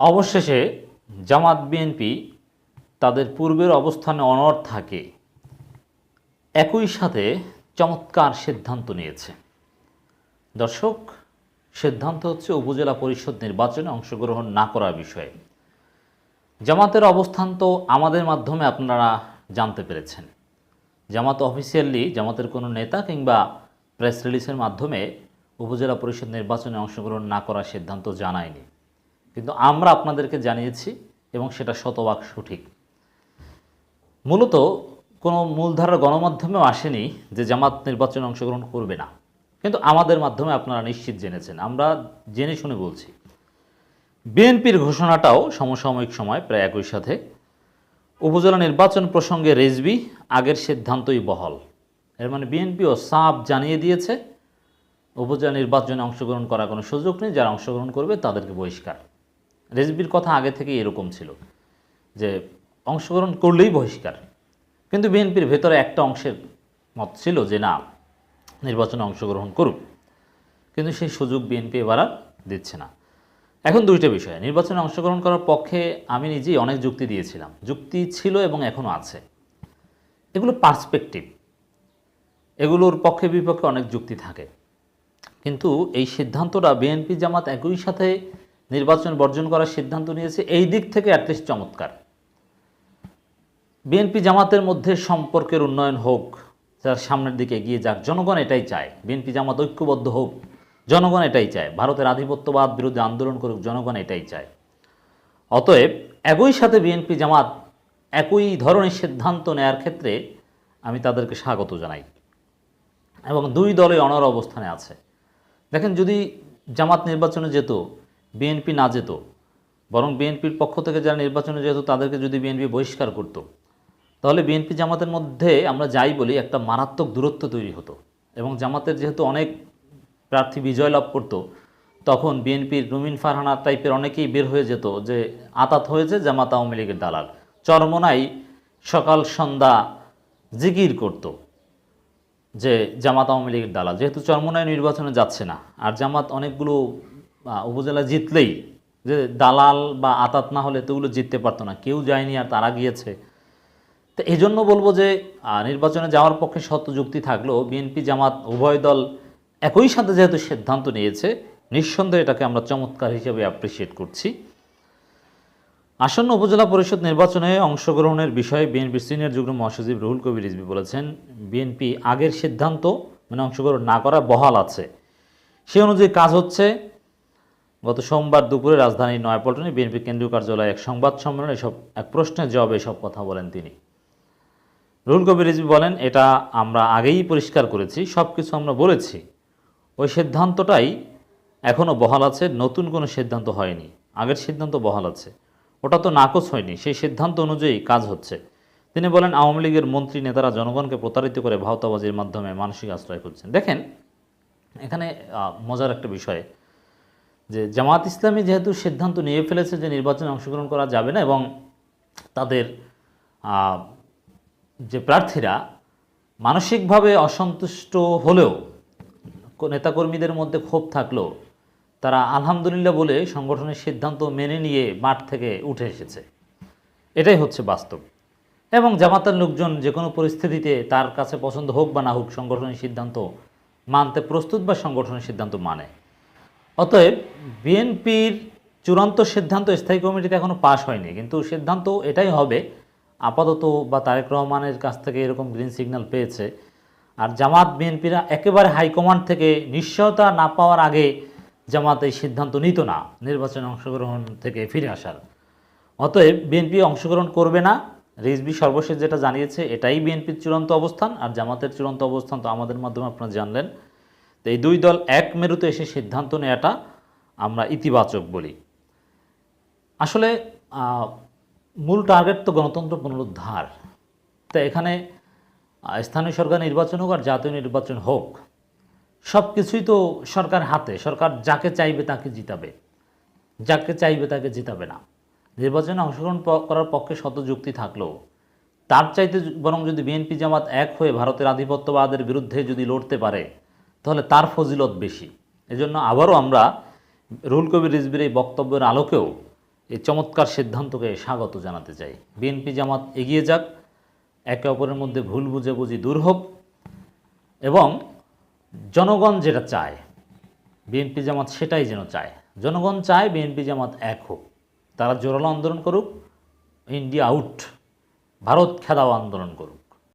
অবশেষে জামাত বিএনপি তাদের পূর্বের অবস্থানে অনড় থাকে। একই সাথে চমৎকার সিদ্ধান্ত নিয়েছে। দর্শক, সিদ্ধান্ত হচ্ছে উপজেলা পরিষদ নির্বাচনে অংশগ্রহণ না করার বিষয়ে। জামাতের অবস্থান তো আমাদের মাধ্যমে আপনারা জানতে পেরেছেন। জামাত অফিসিয়ালি জামাতের কোনো নেতা কিংবা প্রেস রিলিজের মাধ্যমে উপজেলা পরিষদ নির্বাচনে অংশগ্রহণ না করার সিদ্ধান্ত জানায়নি। কিন্তু আমরা আপনাদেরকে জানিয়েছি এবং সেটা শতভাগ সঠিক। মূলত কোনো মূলধারার গণমাধ্যমেও আসেনি যে জামাত নির্বাচনে অংশগ্রহণ করবে না। কিন্তু আমাদের মাধ্যমে আপনারা নিশ্চিত জেনেছেন, আমরা জেনে শুনে বলছি। বিএনপির ঘোষণাটাও সমসাময়িক সময়, প্রায় একই সাথে। উপজেলা নির্বাচন প্রসঙ্গে রেজবি, আগের সিদ্ধান্তই বহল। এর মানে বিএনপিও সাপ জানিয়ে দিয়েছে, উপজেলা নির্বাচনে অংশগ্রহণ করার কোনো সুযোগ নেই, যারা অংশগ্রহণ করবে তাদেরকে বহিষ্কার। রেজবির কথা আগে থেকে এরকম ছিল যে অংশগ্রহণ করলেই বহিষ্কার। কিন্তু বিএনপির ভেতরে একটা অংশের মত ছিল যে না, নির্বাচনে অংশগ্রহণ করুক। কিন্তু সেই সুযোগ বিএনপি এবার আর দিচ্ছে না। এখন দুইটা বিষয়, নির্বাচনে অংশগ্রহণ করার পক্ষে আমি নিজেই অনেক যুক্তি দিয়েছিলাম। যুক্তি ছিল এবং এখনও আছে। এগুলো পার্সপেক্টিভ। এগুলোর পক্ষে বিপক্ষে অনেক যুক্তি থাকে। কিন্তু এই সিদ্ধান্তটা বিএনপি জামাত একই সাথে নির্বাচন বর্জন করার সিদ্ধান্ত নিয়েছে। এই দিক থেকে অ্যাটলিস্ট চমৎকার। বিএনপি জামাতের মধ্যে সম্পর্কের উন্নয়ন হোক, যার সামনের দিকে এগিয়ে যাক, জনগণ এটাই চায়। বিএনপি জামাত ঐক্যবদ্ধ হোক, জনগণ এটাই চায়। ভারতের আধিপত্যবাদ বিরুদ্ধে আন্দোলন করুক, জনগণ এটাই চায়। অতএব একই সাথে বিএনপি জামাত একই ধরনের সিদ্ধান্ত নেয়ার ক্ষেত্রে আমি তাদেরকে স্বাগত জানাই। এবং দুই দলে অনর অবস্থানে আছে। দেখেন যদি জামাত নির্বাচনে যেত বিএনপি না যেত, বরং বিএনপির পক্ষ থেকে যারা নির্বাচনে যেত তাদেরকে যদি বিএনপি বহিষ্কার করত, তাহলে বিএনপি জামাতের মধ্যে আমরা যাই বলি একটা মারাত্মক দূরত্ব তৈরি হতো এবং জামাতের যেহেতু অনেক প্রার্থী বিজয় লাভ করতো, তখন বিএনপির রুমিন ফারহানা টাইপের অনেকেই বের হয়ে যেত যে আতাত হয়েছে জামাত আওয়ামী লীগের দালাল। চরমনাই সকাল সন্ধ্যা জিকির করত যে জামাত আওয়ামী লীগের দালাল, যেহেতু চরমনায় নির্বাচনে যাচ্ছে না, আর জামাত অনেকগুলো উপজেলা জিতলেই যে দালাল বা আতাত না হলে তোগুলো জিততে পারতো না। কেউ যায়নি আর তারা গিয়েছে। তো এই জন্য বলব যে নির্বাচনে যাওয়ার পক্ষে শত যুক্তি থাকলেও বিএনপি, জামাত, উভয় দল একই সাথে যেহেতু সিদ্ধান্ত নিয়েছে, নিঃসন্দেহে এটাকে আমরা চমৎকার হিসেবে অ্যাপ্রিসিয়েট করছি। আসন্ন উপজেলা পরিষদ নির্বাচনে অংশগ্রহণের বিষয়ে বিএনপির সিনিয়র যুগ্ম মহাসচিব রুহুল কবির রিজভি বলেছেন, বিএনপি আগের সিদ্ধান্ত মানে অংশগ্রহণ না করা বহাল আছে। সে অনুযায়ী কাজ হচ্ছে গত সোমবার দুপুরে রাজধানীর নয়াপল্টনে বিএনপি কেন্দ্রীয় কার্যালয়ে এক সংবাদ সম্মেলনে এসব, এক প্রশ্নের জবাবে এসব কথা বলেন তিনি। রুহুল কবির রিজভি বলেন, এটা আমরা আগেই পরিষ্কার করেছি সব কিছু আমরা বলেছি। ওই সিদ্ধান্তটাই এখনও বহাল আছে, নতুন কোনো সিদ্ধান্ত হয়নি। আগের সিদ্ধান্ত বহাল আছে। ওটা তো নাকচ হয়নি, সেই সিদ্ধান্ত অনুযায়ী কাজ হচ্ছে। তিনি বলেন, আওয়ামী লীগের মন্ত্রী নেতারা জনগণকে প্রতারিত করে ভাওতাবাজির মাধ্যমে মানসিক আশ্রয় করছেন দেখেন, এখানে মজার একটা বিষয় যে জামাত ইসলামী যেহেতু সিদ্ধান্ত নিয়ে ফেলেছে যে নির্বাচনে অংশগ্রহণ করা যাবে না এবং তাদের যে প্রার্থীরা মানসিকভাবে অসন্তুষ্ট হলেও নেতাকর্মীদের মধ্যে ক্ষোভ থাকলেও তারা আলহামদুলিল্লাহ বলে সংগঠনের সিদ্ধান্ত মেনে নিয়ে মাঠ থেকে উঠে এসেছে। এটাই হচ্ছে বাস্তব। এবং জামাতের লোকজন যে কোনো পরিস্থিতিতে তার কাছে পছন্দ হোক বা না হোক সংগঠনের সিদ্ধান্ত মানতে প্রস্তুত বা সংগঠনের সিদ্ধান্ত মানে। অতএব বিএনপির চূড়ান্ত সিদ্ধান্ত স্থায়ী কমিটিতে এখনও পাশ হয়নি, কিন্তু সিদ্ধান্ত এটাই হবে, আপাতত বা তারেক রহমানের কাছ থেকে এরকম গ্রিন সিগন্যাল পেয়েছে। আর জামাত বিএনপিরা একেবারে হাইকমান্ড থেকে নিশ্চয়তা না পাওয়ার আগে জামাত এই সিদ্ধান্ত নিত না, নির্বাচনে অংশগ্রহণ থেকে ফিরে আসার। অতএব বিএনপি অংশগ্রহণ করবে না রিজবি সর্বশেষ যেটা জানিয়েছে, এটাই বিএনপির চূড়ান্ত অবস্থান। আর জামাতের চূড়ান্ত অবস্থান তো আমাদের মাধ্যমে আপনারা জানলেন। তো এই দুই দল এক মেরুতে এসে সিদ্ধান্ত নেওয়াটা আমরা ইতিবাচক বলি। আসলে মূল টার্গেট তো গণতন্ত্র পুনরুদ্ধার। তো এখানে স্থানীয় সরকার নির্বাচন হোক আর জাতীয় নির্বাচন হোক সব কিছুই তো সরকার হাতে। সরকার যাকে চাইবে তাকে জিতাবে। যাকে চাইবে তাকে জিতাবে না। নির্বাচনে অংশগ্রহণ করার পক্ষে শত যুক্তি থাকলেও, তার চাইতে বরং যদি বিএনপি জামাত এক হয়ে ভারতের আধিপত্যবাদের বিরুদ্ধে যদি লড়তে পারে তাহলে তার ফজিলত বেশি। এজন্য আবারও আমরা রুল কবির রিজবির এই বক্তব্যের আলোকেও এই চমৎকার সিদ্ধান্তকে স্বাগত জানাতে চাই। বিএনপি জামাত এগিয়ে যাক, একে অপরের মধ্যে ভুল বুঝাবুঝি দূর হোক এবং জনগণ যেটা চায়, বিএনপি জামাত সেটাই যেন চায়। জনগণ চায় বিএনপি জামাত এক হোক, তারা জোরালো আন্দোলন করুক, ইন্ডিয়া আউট, ভারত খেদাও আন্দোলন করুক।